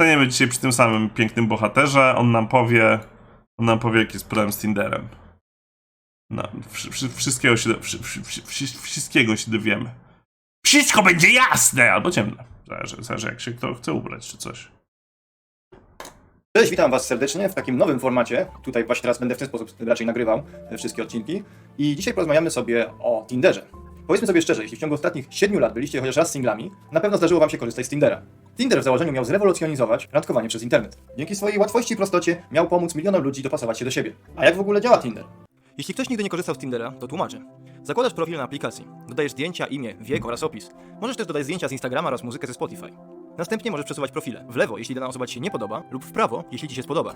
zostaniemy dzisiaj przy tym samym pięknym bohaterze. On nam powie, on nam powie, jaki jest problem z Tinderem. No, wszy, wszy, wszystkiego, się, wszystkiego się dowiemy. Wszystko będzie jasne! Albo ciemne. Zależy, zależy jak się kto chce ubrać, czy coś. Cześć, witam Was serdecznie w takim nowym formacie. Tutaj właśnie teraz będę w ten sposób raczej nagrywał wszystkie odcinki. I dzisiaj porozmawiamy sobie o Tinderze. Powiedzmy sobie szczerze, jeśli w ciągu ostatnich 7 lat byliście chociaż raz singlami, na pewno zdarzyło Wam się korzystać z Tindera. Tinder w założeniu miał zrewolucjonizować randkowanie przez internet. Dzięki swojej łatwości i prostocie miał pomóc milionom ludzi dopasować się do siebie. A jak w ogóle działa Tinder? Jeśli ktoś nigdy nie korzystał z Tindera, to tłumaczę. Zakładasz profil na aplikacji, dodajesz zdjęcia, imię, wiek oraz opis. Możesz też dodać zdjęcia z Instagrama oraz muzykę ze Spotify. Następnie możesz przesuwać profile w lewo, jeśli dana osoba Ci się nie podoba, lub w prawo, jeśli Ci się spodoba.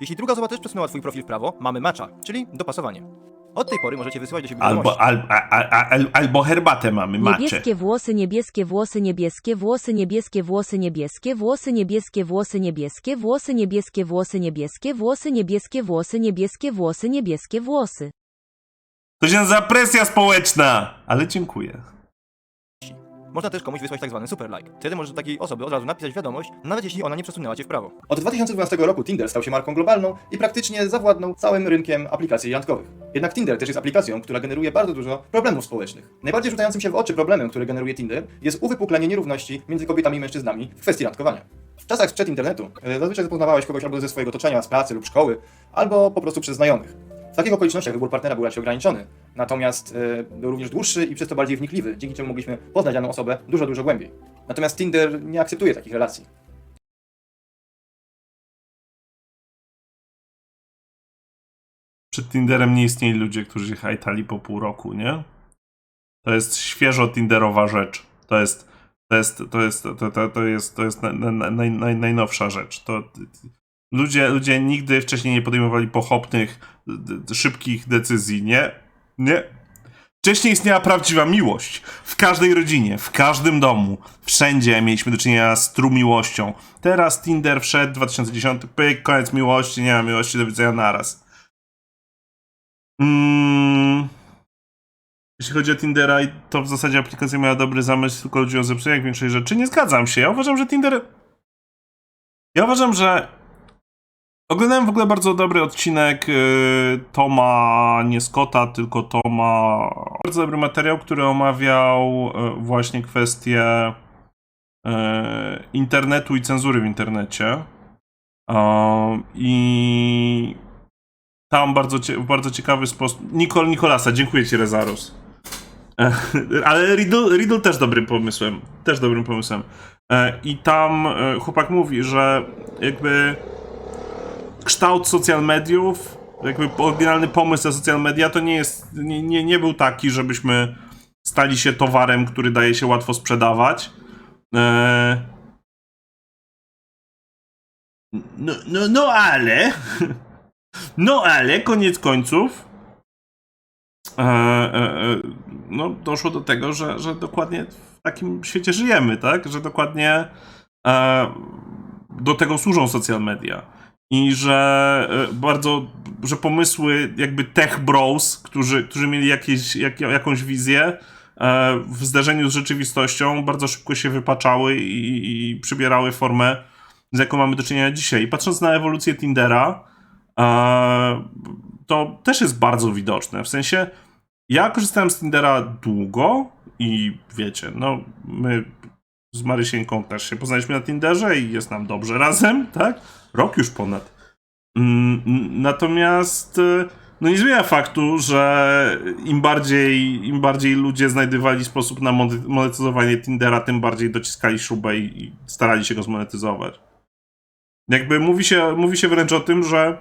Jeśli druga osoba też przesunęła Twój profil w prawo, mamy matcha, czyli dopasowanie. Od tej pory możecie wysyłać do siebie Albo, wiadomości. al, a, a, a, albo herbatę mamy, macie. Niebieskie włosy, niebieskie włosy, niebieskie włosy, niebieskie włosy, niebieskie włosy, niebieskie włosy, niebieskie włosy, niebieskie włosy, niebieskie włosy, niebieskie włosy, niebieskie włosy, niebieskie włosy. To się nazywa presja społeczna! Ale dziękuję. Można też komuś wysłać tak zwany super like. Wtedy możesz do takiej osoby od razu napisać wiadomość, nawet jeśli ona nie przesunęła Cię w prawo. Od 2012 roku Tinder stał się marką globalną i praktycznie zawładnął całym rynkiem aplikacji randkowych. Jednak Tinder też jest aplikacją, która generuje bardzo dużo problemów społecznych. Najbardziej rzucającym się w oczy problemem, który generuje Tinder, jest uwypuklenie nierówności między kobietami i mężczyznami w kwestii randkowania. W czasach sprzed internetu e, zazwyczaj zapoznawałeś kogoś albo ze swojego otoczenia, z pracy lub szkoły, albo po prostu przez znajomych. W takich okolicznościach wybór partnera był raczej ograniczony, natomiast e, był również dłuższy i przez to bardziej wnikliwy, dzięki czemu mogliśmy poznać daną osobę dużo, dużo głębiej. Natomiast Tinder nie akceptuje takich relacji. Przed Tinderem nie istnieli ludzie, którzy się hajtali po pół roku, nie? To jest świeżo Tinderowa rzecz. To jest, to jest, to jest, to, to, to jest, to jest na, na, naj, naj, najnowsza rzecz. To, ludzie, ludzie nigdy wcześniej nie podejmowali pochopnych, szybkich decyzji, nie? Nie. Wcześniej istniała prawdziwa miłość. W każdej rodzinie, w każdym domu, wszędzie mieliśmy do czynienia z true miłością. Teraz Tinder wszedł, 2010, pyk, koniec miłości, nie ma miłości, do widzenia naraz. Mm. Jeśli chodzi o Tindera, to w zasadzie aplikacja miała dobry zamysł, tylko ludzie ją zepsuli jak większej rzeczy. Nie zgadzam się. Ja uważam, że Tinder. Ja uważam, że. Oglądałem w ogóle bardzo dobry odcinek y, Toma, nie Scotta, tylko Toma. Bardzo dobry materiał, który omawiał y, właśnie kwestię y, internetu i cenzury w internecie. I tam bardzo, w bardzo ciekawy sposób. Nicol Nicolasa, dziękuję ci, Rezarus. E, Ale Riddle, Riddle też dobrym pomysłem. Też dobrym pomysłem. E, I tam e, chłopak mówi, że jakby kształt social mediów, jakby oryginalny pomysł na social media to nie jest, nie, nie, nie był taki, żebyśmy stali się towarem, który daje się łatwo sprzedawać. E, No, no, no ale. No ale koniec końców. E, e, no, doszło do tego, że, że dokładnie w takim świecie żyjemy, tak? Że dokładnie do tego służą social media. I że e, bardzo, że pomysły jakby tech bros, którzy, którzy mieli jakieś, jak, jakąś wizję, e, w zderzeniu z rzeczywistością bardzo szybko się wypaczały i, i przybierały formę, z jaką mamy do czynienia dzisiaj. Patrząc na ewolucję Tindera, e, to też jest bardzo widoczne. W sensie, ja korzystałem z Tindera długo i wiecie, no my z Marysieńką też się poznaliśmy na Tinderze i jest nam dobrze razem, tak? Rok już ponad. Mm, Natomiast e, no nie zmienia faktu, że im bardziej, im bardziej ludzie znajdowali sposób na monet- monetyzowanie Tindera, tym bardziej dociskali śrubę i, i starali się go zmonetyzować. Jakby mówi się, mówi się wręcz o tym, że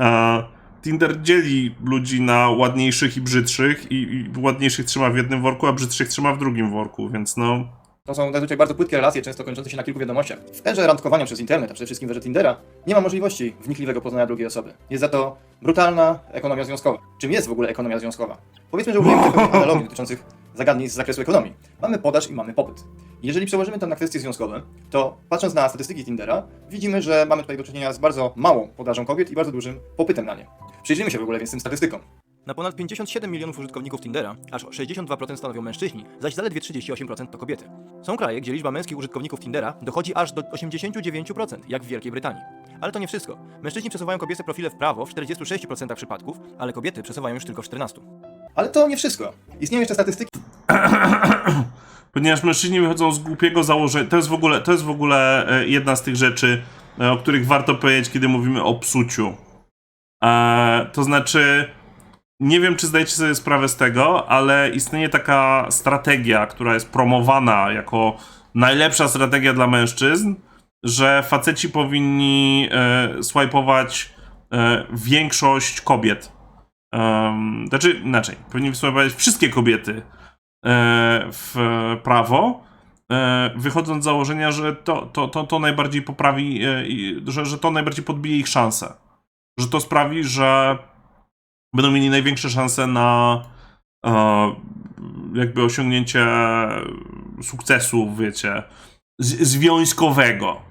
e, Tinder dzieli ludzi na ładniejszych i brzydszych i, i ładniejszych trzyma w jednym worku, a brzydszych trzyma w drugim worku, więc no... To są zazwyczaj bardzo płytkie relacje, często kończące się na kilku wiadomościach. W erze randkowania przez internet, a przede wszystkim w erze Tindera, nie ma możliwości wnikliwego poznania drugiej osoby. Jest za to brutalna ekonomia związkowa. Czym jest w ogóle ekonomia związkowa? Powiedzmy, że użyjemy pewnych analogii dotyczących zagadnień z zakresu ekonomii. Mamy podaż i mamy popyt. Jeżeli przełożymy to na kwestie związkowe, to patrząc na statystyki Tindera, widzimy, że mamy tutaj do czynienia z bardzo małą podażą kobiet i bardzo dużym popytem na nie. Przyjrzyjmy się w ogóle więc tym statystykom. Na ponad 57 milionów użytkowników Tindera aż 62% stanowią mężczyźni, zaś zaledwie 38% to kobiety. Są kraje, gdzie liczba męskich użytkowników Tindera dochodzi aż do 89%, jak w Wielkiej Brytanii. Ale to nie wszystko. Mężczyźni przesuwają kobiece profile w prawo w 46% przypadków, ale kobiety przesuwają już tylko w 14%. Ale to nie wszystko. Istnieją jeszcze statystyki, Ponieważ mężczyźni wychodzą z głupiego założenia. To jest w ogóle, to jest w ogóle e, jedna z tych rzeczy, e, o których warto powiedzieć, kiedy mówimy o psuciu. E, to znaczy, nie wiem, czy zdajecie sobie sprawę z tego, ale istnieje taka strategia, która jest promowana jako najlepsza strategia dla mężczyzn, że faceci powinni e, swajpować e, większość kobiet. Um, znaczy, inaczej, powinni swajpować wszystkie kobiety e, w prawo, e, wychodząc z założenia, że to, to, to, to najbardziej poprawi, e, że, że to najbardziej podbije ich szanse. Że to sprawi, że będą mieli największe szanse na e, jakby osiągnięcie sukcesu, wiecie, z- związkowego.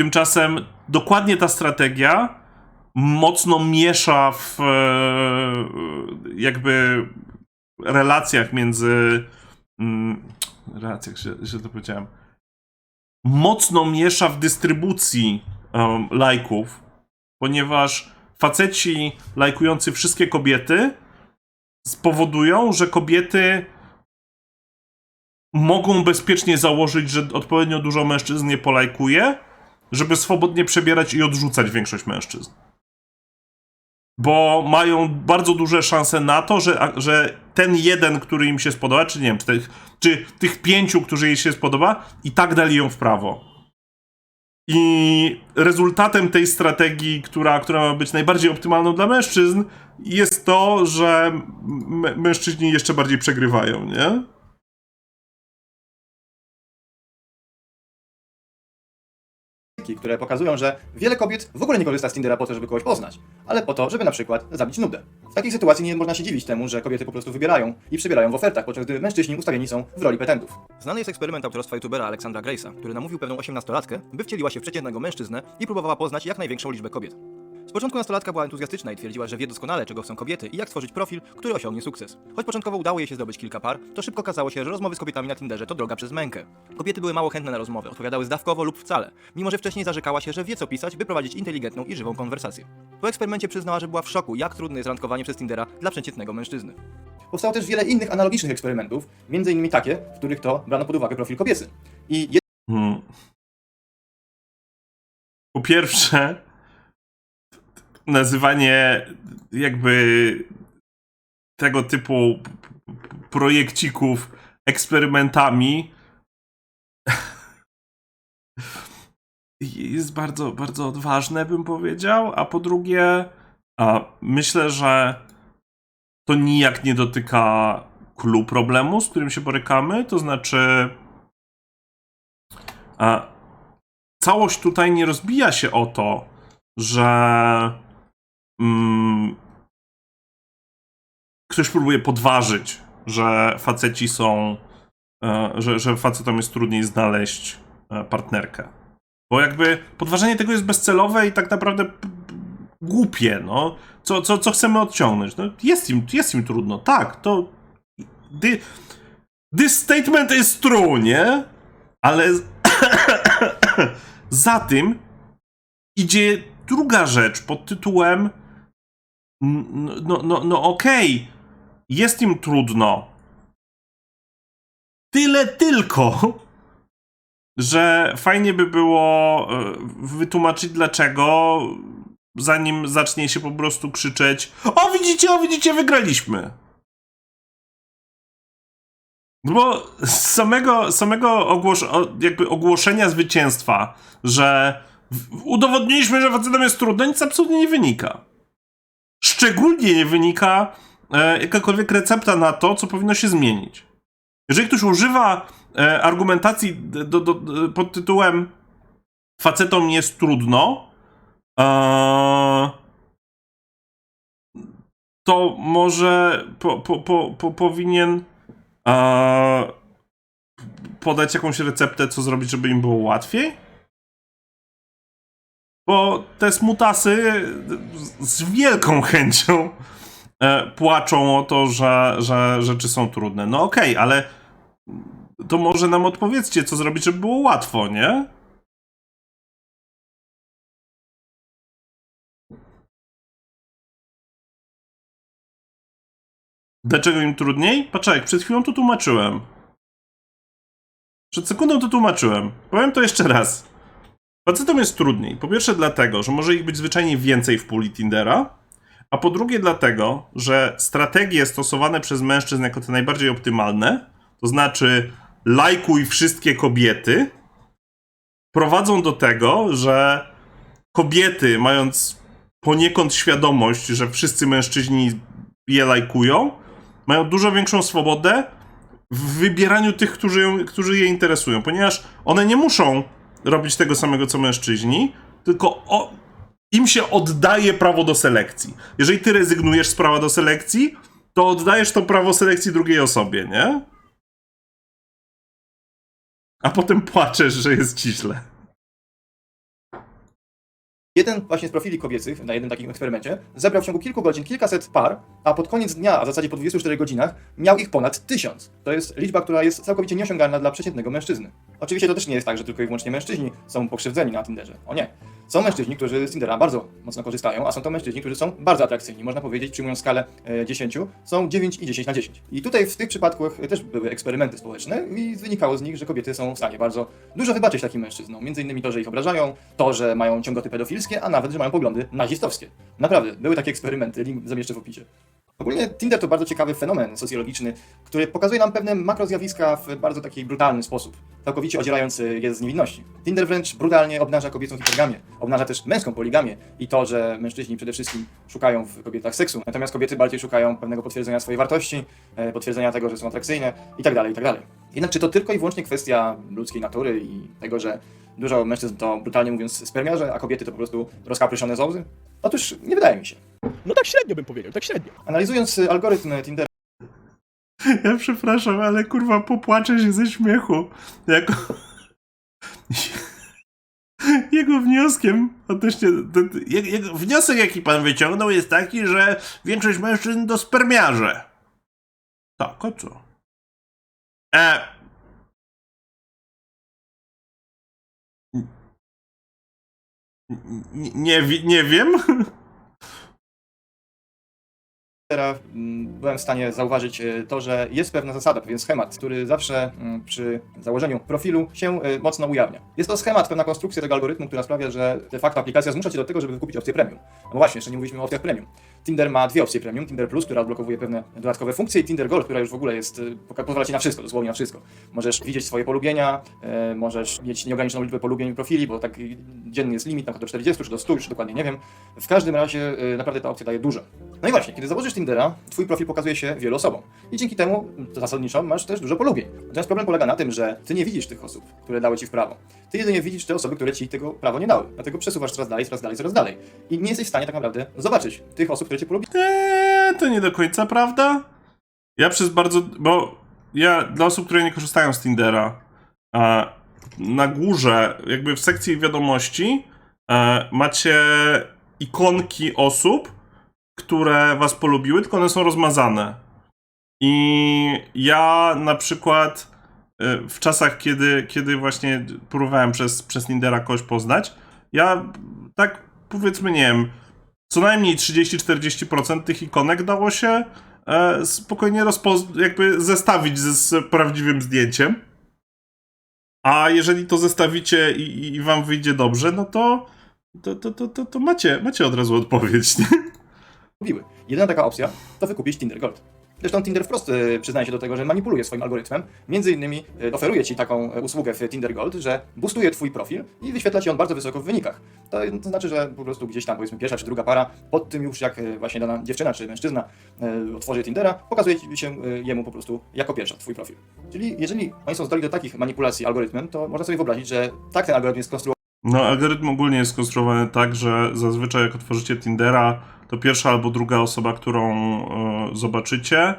Tymczasem dokładnie ta strategia mocno miesza w e, jakby relacjach między. mm, relacjach, że, że to powiedziałem. Mocno miesza w dystrybucji um, lajków, ponieważ faceci lajkujący wszystkie kobiety spowodują, że kobiety mogą bezpiecznie założyć, że odpowiednio dużo mężczyzn nie polajkuje, żeby swobodnie przebierać i odrzucać większość mężczyzn bo mają bardzo duże szanse na to, że, że ten jeden, który im się spodoba, czy nie wiem, czy tych, czy tych pięciu, którzy jej się spodoba, i tak dali ją w prawo. I rezultatem tej strategii, która, która ma być najbardziej optymalną dla mężczyzn, jest to, że mężczyźni jeszcze bardziej przegrywają, nie? Które pokazują, że wiele kobiet w ogóle nie korzysta z Tindera po to, żeby kogoś poznać, ale po to, żeby na przykład zabić nudę. W takiej sytuacji nie można się dziwić temu, że kobiety po prostu wybierają i przybierają w ofertach, podczas gdy mężczyźni ustawieni są w roli petentów. Znany jest eksperyment autorstwa youtubera Aleksandra Grace'a, który namówił pewną 18-latkę, by wcieliła się w przeciętnego mężczyznę i próbowała poznać jak największą liczbę kobiet. Z początku nastolatka była entuzjastyczna i twierdziła, że wie doskonale, czego chcą kobiety i jak stworzyć profil, który osiągnie sukces. Choć początkowo udało jej się zdobyć kilka par, to szybko okazało się, że rozmowy z kobietami na Tinderze to droga przez mękę. Kobiety były mało chętne na rozmowy, odpowiadały zdawkowo lub wcale, mimo że wcześniej zarzekała się, że wie co pisać, by prowadzić inteligentną i żywą konwersację. Po eksperymencie przyznała, że była w szoku, jak trudne jest randkowanie przez Tindera dla przeciętnego mężczyzny. Powstało też wiele innych analogicznych eksperymentów, między innymi takie, w których to brano pod uwagę profil kobiecy. I Hmm. Po pierwsze, nazywanie jakby tego typu projekcików eksperymentami jest bardzo, bardzo odważne, bym powiedział. A po drugie, a myślę, że to nijak nie dotyka clue problemu, z którym się borykamy. To znaczy, a całość tutaj nie rozbija się o to, że mm, ktoś próbuje podważyć, że faceci są, e, że, że facetom jest trudniej znaleźć e, partnerkę. Bo jakby podważenie tego jest bezcelowe i tak naprawdę głupie, no. Co, co, co chcemy odciągnąć? No, jest, im, jest im trudno, tak, to... Thi, this statement is true, nie? Ale za tym idzie druga rzecz pod tytułem no, no, no okej, jest im trudno. Tyle tylko, że fajnie by było e, wytłumaczyć dlaczego, zanim zacznie się po prostu krzyczeć o widzicie, o widzicie, wygraliśmy. No Bo z samego, samego ogłos jakby ogłoszenia zwycięstwa, że udowodniliśmy, że facetom jest trudno, nic absolutnie nie wynika. Szczególnie nie wynika e, jakakolwiek recepta na to, co powinno się zmienić. Jeżeli ktoś używa e, argumentacji do, do, do, pod tytułem facetom jest trudno, e, to może po, po, po, po, powinien podać jakąś receptę, co zrobić, żeby im było łatwiej? Bo te smutasy z- wielką chęcią e, płaczą o to, że, że rzeczy są trudne. No okej, ale to może nam odpowiedzcie, co zrobić, żeby było łatwo, nie? Dlaczego im trudniej? Patrzaj, przed chwilą to tłumaczyłem. Przed sekundą to tłumaczyłem. Powiem to jeszcze raz. Facetom jest trudniej. Po pierwsze dlatego, że może ich być zwyczajnie więcej w puli Tindera, a po drugie dlatego, że strategie stosowane przez mężczyzn jako te najbardziej optymalne, to znaczy lajkuj wszystkie kobiety, prowadzą do tego, że kobiety, mając poniekąd świadomość, że wszyscy mężczyźni je lajkują, mają dużo większą swobodę w wybieraniu tych, którzy, którzy je interesują, ponieważ one nie muszą robić tego samego co mężczyźni, tylko o, im się oddaje prawo do selekcji. Jeżeli ty rezygnujesz z prawa do selekcji, to oddajesz to prawo selekcji drugiej osobie, nie? A potem płaczesz, że jest źle. Jeden właśnie z profili kobiecych na jednym takim eksperymencie zebrał w ciągu kilku godzin kilkaset par, a pod koniec dnia, a w zasadzie po 24 godzinach, miał ich ponad tysiąc. To jest liczba, która jest całkowicie nieosiągalna dla przeciętnego mężczyzny. Oczywiście to też nie jest tak, że tylko i wyłącznie mężczyźni są pokrzywdzeni na Tinderze. O nie. Są mężczyźni, którzy z Tindera bardzo mocno korzystają, a są to mężczyźni, którzy są bardzo atrakcyjni. Można powiedzieć, przyjmując skalę e, 10, są 9 i 10 na 10. I tutaj w tych przypadkach e, też były eksperymenty społeczne i wynikało z nich, że kobiety są w stanie bardzo dużo wybaczyć takim mężczyznom. Między innymi to, że ich obrażają, to, że mają ciągoty pedofilskie, a nawet, że mają poglądy nazistowskie. Naprawdę, były takie eksperymenty, link zamieszczę w opisie. Ogólnie Tinder to bardzo ciekawy fenomen socjologiczny, który pokazuje nam pewne makrozjawiska w bardzo taki brutalny sposób, całkowicie odzierając je z niewinności. Tinder wręcz brutalnie obnaża kobiecą hipergamię, obnaża też męską poligamię i to, że mężczyźni przede wszystkim szukają w kobietach seksu, natomiast kobiety bardziej szukają pewnego potwierdzenia swojej wartości, e, potwierdzenia tego, że są atrakcyjne itd., itd. Jednak czy to tylko i wyłącznie kwestia ludzkiej natury i tego, że dużo mężczyzn to brutalnie mówiąc spermiarze, a kobiety to po prostu rozkapryszone zołzy? Otóż nie wydaje mi się. No tak średnio bym powiedział, tak średnio. Analizując y, algorytm Tindera, Ja przepraszam, ale kurwa popłaczę się ze śmiechu. Jako... Jego wnioskiem odnośnie... Jego wniosek, jaki pan wyciągnął, jest taki, że większość mężczyzn to spermiarze. Tak, a co? E... Nie, wi- nie wiem. mm, byłem w stanie zauważyć e, to, że jest pewna zasada, pewien schemat, który zawsze mm, przy założeniu profilu się e, mocno ujawnia. Jest to schemat, pewna konstrukcja tego algorytmu, która sprawia, że de facto aplikacja zmusza cię do tego, żeby wykupić opcję premium. No właśnie, jeszcze nie mówiliśmy o opcjach premium. Tinder ma dwie opcje premium, Tinder Plus, która odblokowuje pewne dodatkowe funkcje i Tinder Gold, która już w ogóle jest, e, pozwala ci na wszystko, dosłownie na wszystko. Możesz widzieć swoje polubienia, możesz mieć nieograniczoną liczbę polubień profili, bo tak dzienny jest limit, na do 40 czy do 100, już dokładnie nie wiem. W każdym razie naprawdę ta opcja daje dużo. No i właśnie, kiedy założysz Tindera, twój profil pokazuje się wielu osobom. I dzięki temu, zasadniczo, masz też dużo polubień. Natomiast problem polega na tym, że ty nie widzisz tych osób, które dały ci w prawo. Ty jedynie widzisz te osoby, które ci tego prawo nie dały. Dlatego przesuwasz coraz dalej, coraz dalej, coraz dalej. I nie jesteś w stanie tak naprawdę zobaczyć tych osób, które cię polubiły. Eee, to nie do końca prawda. Ja przez bardzo. Bo ja dla osób, które nie korzystają z Tindera, na górze, jakby w sekcji wiadomości, e, macie ikonki osób, które was polubiły, tylko one są rozmazane. I ja na przykład e, w czasach, kiedy, kiedy właśnie próbowałem przez, przez Tindera kogoś poznać, ja tak powiedzmy, nie wiem, co najmniej 30-40% tych ikonek dało się e, spokojnie rozpoz- jakby zestawić z, z prawdziwym zdjęciem. A jeżeli to zestawicie i, i- wam wyjdzie dobrze, no to, to, to, to, to macie, macie od razu odpowiedź. Nie? Lubiły. Jedyna taka opcja to wykupić Tinder Gold. Zresztą Tinder wprost e, przyznaje się do tego, że manipuluje swoim algorytmem. Między innymi e, oferuje ci taką e, usługę w Tinder Gold, że boostuje twój profil i wyświetla ci on bardzo wysoko w wynikach. To, znaczy, że po prostu gdzieś tam powiedzmy pierwsza czy druga para, pod tym już jak właśnie dana dziewczyna czy mężczyzna otworzy Tindera, pokazuje ci się jemu po prostu jako pierwsza twój profil. Czyli jeżeli oni są zdolni do takich manipulacji algorytmem, to można sobie wyobrazić, że tak ten algorytm jest skonstruowany, No, algorytm ogólnie jest skonstruowany tak, że zazwyczaj jak otworzycie Tindera, to pierwsza albo druga osoba, którą e, zobaczycie,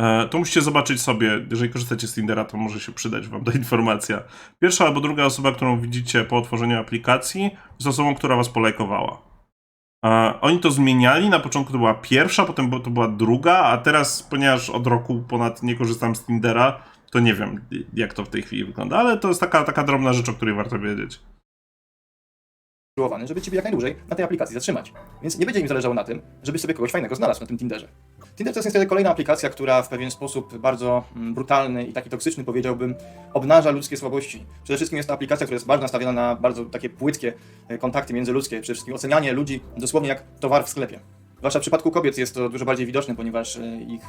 e, to musicie zobaczyć sobie, jeżeli korzystacie z Tindera, to może się przydać wam ta informacja. Pierwsza albo druga osoba, którą widzicie po otworzeniu aplikacji, jest osobą, która was polajkowała. E, oni to zmieniali, na początku to była pierwsza, potem to była druga, a teraz, ponieważ od roku ponad nie korzystam z Tindera, to nie wiem, jak to w tej chwili wygląda, ale to jest taka, taka drobna rzecz, o której warto wiedzieć. Żeby ciebie jak najdłużej na tej aplikacji zatrzymać. Więc nie będzie im zależało na tym, żebyś sobie kogoś fajnego znalazł na tym Tinderze. Tinder to jest niestety kolejna aplikacja, która w pewien sposób bardzo mm, brutalny i taki toksyczny powiedziałbym, obnaża ludzkie słabości. Przede wszystkim jest to aplikacja, która jest bardzo nastawiona na bardzo takie płytkie e, kontakty międzyludzkie, przede wszystkim ocenianie ludzi dosłownie jak towar w sklepie. Zwłaszcza w przypadku kobiet jest to dużo bardziej widoczne, ponieważ e, ich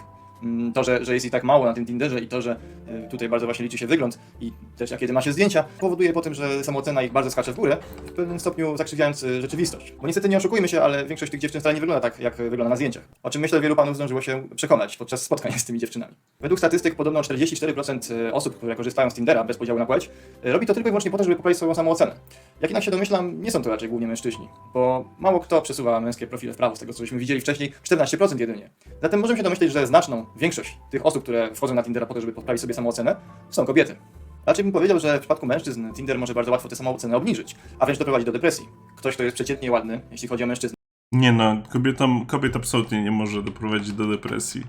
to, że, że jest ich tak mało na tym Tinderze i to, że e, tutaj bardzo właśnie liczy się wygląd i też jak kiedy ma się zdjęcia, powoduje po tym, że samoocena ich bardzo skacze w górę, w pewnym stopniu zakrzywiając e, rzeczywistość. Bo niestety nie oszukujmy się, ale większość tych dziewczyn wcale nie wygląda tak, jak wygląda na zdjęciach. O czym myślę wielu panów zdążyło się przekonać podczas spotkań z tymi dziewczynami. Według statystyk podobno 44% osób, które korzystają z Tindera bez podziału na płeć, robi to tylko i wyłącznie po to, żeby poprawić swoją samoocenę. Jak jednak się domyślam, nie są to raczej głównie mężczyźni, bo mało kto przesuwa męskie profile w prawo, z tego co widzieli wcześniej, 14% jedynie. Zatem możemy się domyśleć, że znaczną większość tych osób, które wchodzą na Tindera po to, żeby poprawić sobie samoocenę, są kobiety. Raczej bym powiedział, że w przypadku mężczyzn Tinder może bardzo łatwo tę samoocenę obniżyć, a wręcz doprowadzić do depresji. Ktoś, kto jest przeciętnie ładny, jeśli chodzi o mężczyzn, Nie no, kobietom, kobiet absolutnie nie może doprowadzić do depresji.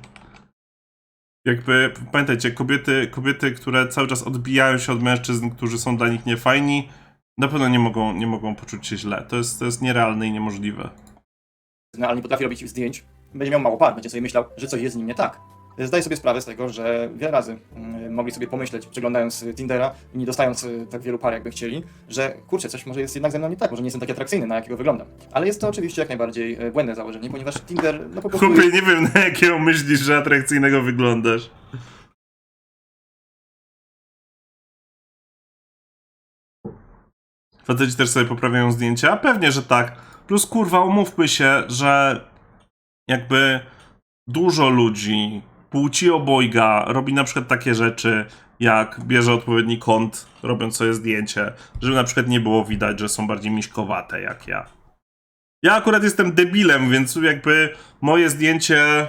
Jakby, pamiętajcie, kobiety, kobiety, które cały czas odbijają się od mężczyzn, którzy są dla nich niefajni, na pewno nie mogą, nie mogą poczuć się źle. To jest, to jest nierealne i niemożliwe. ale nie potrafi robić zdjęć, będzie miał mało par, będzie sobie myślał, że coś jest z nim nie tak. Zdaję sobie sprawę z tego, że wiele razy mm, mogli sobie pomyśleć, przeglądając Tindera i nie dostając y, tak wielu par, jakby chcieli, że kurczę, coś może jest jednak ze mną nie tak, może nie jestem taki atrakcyjny, na jakiego wyglądam. Ale jest to oczywiście jak najbardziej y, błędne założenie, ponieważ Tinder no po prostu Chłopie, nie wiem na jakiego myślisz, że atrakcyjnego wyglądasz. Faceci też sobie poprawiają zdjęcia? Pewnie, że tak. Plus kurwa, umówmy się, że jakby dużo ludzi płci obojga robi na przykład takie rzeczy, jak bierze odpowiedni kąt, robiąc sobie zdjęcie, żeby na przykład nie było widać, że są bardziej miśkowate jak ja. Ja akurat jestem debilem, więc jakby moje zdjęcie.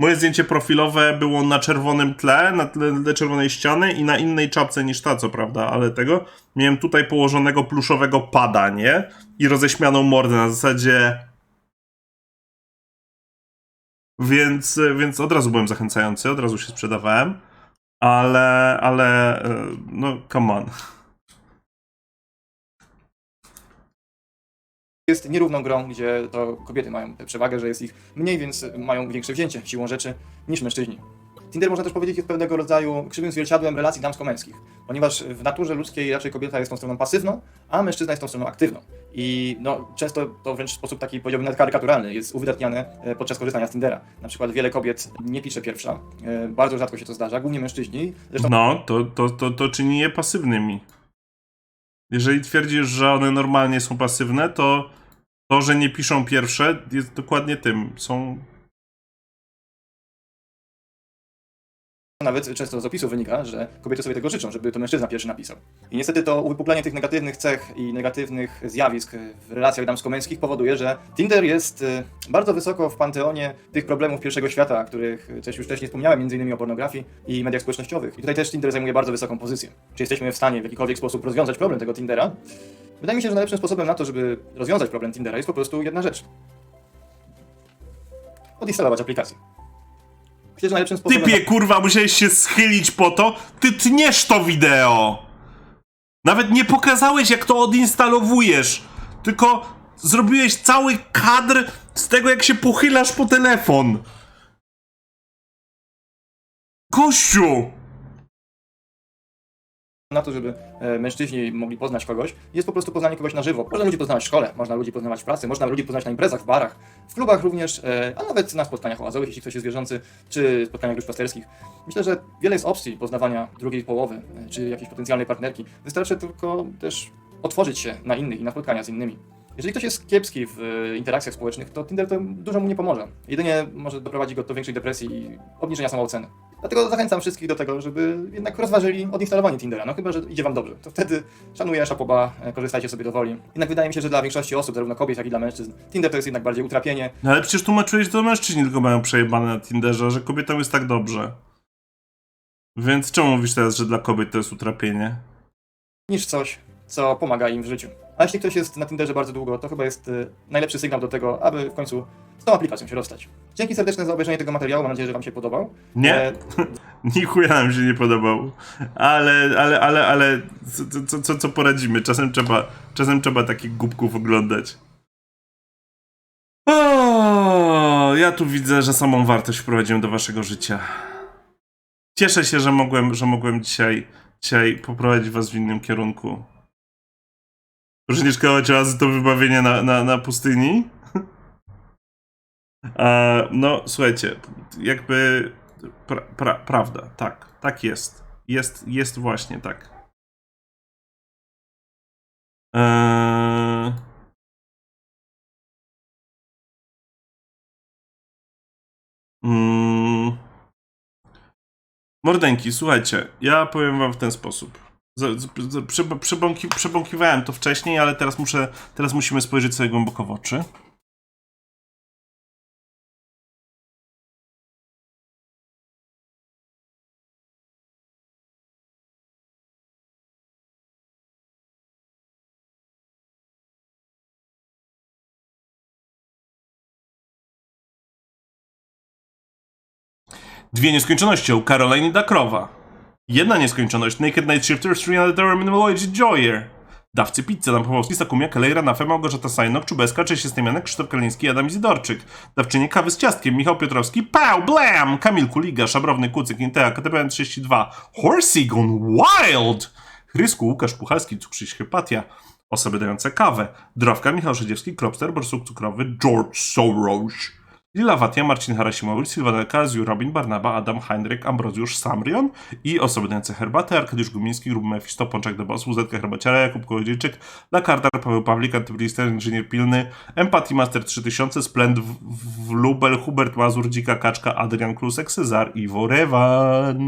Moje zdjęcie profilowe było na czerwonym tle, na tle, czerwonej ściany i na innej czapce niż ta, co prawda, ale tego. Miałem tutaj położonego pluszowego pada, nie? I roześmianą mordę na zasadzie. Więc, więc od razu byłem zachęcający, od razu się sprzedawałem. Ale, ale, e, no, come on. jest nierówną grą, gdzie to kobiety mają przewagę, że jest ich mniej, więc mają większe wzięcie siłą rzeczy niż mężczyźni. Tinder można też powiedzieć jest pewnego rodzaju krzywym zwierciadłem relacji damsko-męskich, ponieważ w naturze ludzkiej raczej kobieta jest tą stroną pasywną, a mężczyzna jest tą stroną aktywną. I no, często to wręcz w sposób taki powiedziałbym nawet karykaturalny jest uwydatniane e, podczas korzystania z Tindera. Na przykład wiele kobiet nie pisze pierwsza, e, bardzo rzadko się to zdarza, głównie mężczyźni. Zresztą No, to, to, to, to czyni je pasywnymi. Jeżeli twierdzisz, że one normalnie są pasywne, to to, że nie piszą pierwsze, jest dokładnie tym. Są. Nawet często z opisu wynika, że kobiety sobie tego życzą, żeby to mężczyzna pierwszy napisał. I niestety to uwypuklenie tych negatywnych cech i negatywnych zjawisk w relacjach damsko-męskich powoduje, że Tinder jest y, bardzo wysoko w panteonie tych problemów pierwszego świata, których też już wcześniej wspomniałem, m.in. o pornografii i mediach społecznościowych. I tutaj też Tinder zajmuje bardzo wysoką pozycję. Czy jesteśmy w stanie w jakikolwiek sposób rozwiązać problem tego Tindera? Wydaje mi się, że najlepszym sposobem na to, żeby rozwiązać problem Tindera jest po prostu jedna rzecz. Odinstalować aplikację. Że najlepszym sposobem... Typie, kurwa, musiałeś się schylić po to. Ty tniesz to wideo. Nawet nie pokazałeś, jak to odinstalowujesz. Tylko zrobiłeś cały kadr z tego, jak się pochylasz po telefon. Kościu! Na to, żeby e, mężczyźni mogli poznać kogoś, jest po prostu poznanie kogoś na żywo. Można ludzi poznawać w szkole, można ludzi poznawać w pracy, można ludzi poznać na imprezach, w barach, w klubach również, e, a nawet na spotkaniach oazowych, jeśli ktoś jest wierzący, czy spotkaniach duszpasterskich. Myślę, że wiele jest opcji poznawania drugiej połowy, e, czy jakiejś potencjalnej partnerki. Wystarczy tylko też otworzyć się na innych i na spotkania z innymi. Jeżeli ktoś jest kiepski w e, interakcjach społecznych, to Tinder to dużo mu nie pomoże. Jedynie może doprowadzić go do większej depresji i obniżenia samooceny. Dlatego zachęcam wszystkich do tego, żeby jednak rozważyli odinstalowanie Tindera. No chyba, że idzie wam dobrze. To wtedy szanuję szapoba, e, korzystajcie sobie do woli. Jednak wydaje mi się, że dla większości osób, zarówno kobiet, jak i dla mężczyzn, Tinder to jest jednak bardziej utrapienie. No ale przecież tłumaczyłeś, że to mężczyźni tylko mają przejebane na Tinderze, że kobietom jest tak dobrze. Więc czemu mówisz teraz, że dla kobiet to jest utrapienie? niż coś, co pomaga im w życiu. A jeśli ktoś jest na Tinderze bardzo długo, to chyba jest y, najlepszy sygnał do tego, aby w końcu z tą aplikacją się rozstać. Dzięki serdeczne za obejrzenie tego materiału, mam nadzieję, że Wam się podobał. Nie? E, Ni chuja nam się nie podobał. Ale, ale, ale, ale co, co, co, co poradzimy? Czasem trzeba, czasem trzeba takich głupków oglądać. O, ja tu widzę, że samą wartość wprowadziłem do waszego życia. Cieszę się, że mogłem, że mogłem dzisiaj, dzisiaj poprowadzić was w innym kierunku. Że nie szkoła razy to wybawienie na, na, na pustyni. A, no, słuchajcie, jakby pra, pra, prawda, tak, tak jest. Jest, jest właśnie tak. Eee... Mm. Mordeńki, słuchajcie, ja powiem wam w ten sposób. Z- z- z- przeb- Przebąki, przebąkiwałem to wcześniej, ale teraz muszę, teraz musimy spojrzeć sobie głęboko w oczy. Dwie nieskończoności u Caroline Dakrowa. Jedna nieskończoność Naked Night Shifter, 300 Hour Minimum Wage Joyer. Dawcy pizzy Adam Pawłowski, Sakumia, Kelejra, Nafe, Małgorzata Sajnok, Czubeska, Cześć Jestemianek, Krzysztof Kaliński, Adam Izidorczyk. Dawczynie kawy z ciastkiem, Michał Piotrowski, Pau, Blam, Kamil Kuliga, Szabrowny, Kucyk, Intea, KTPN 32, Horsey Gone Wild, Chrysku, Łukasz Puchalski, Cukrzyś Hypatia, Osoby dające kawę, Drowka, Michał Szydziewski, Klopster, Borsuk Cukrowy, George Soros, Lila Watia, Marcin Harasimowicz, Sylwana Kaziu, Robin Barnaba, Adam Heinrich, Ambrozjusz Samrion i osoby dające herbatę, Arkadiusz Gumiński, Gruby Mefisto, Pączek de Boss, Wuzetka Herbaciara, Jakub Kołodziejczyk, Lakardar, Paweł Pawlik, Antyblister, Inżynier Pilny, Empathy Master 3000, Splend, w- w- Lubel, Hubert Mazur, Dzika Kaczka, Adrian Klusek, Cezar, Iwo Rewan.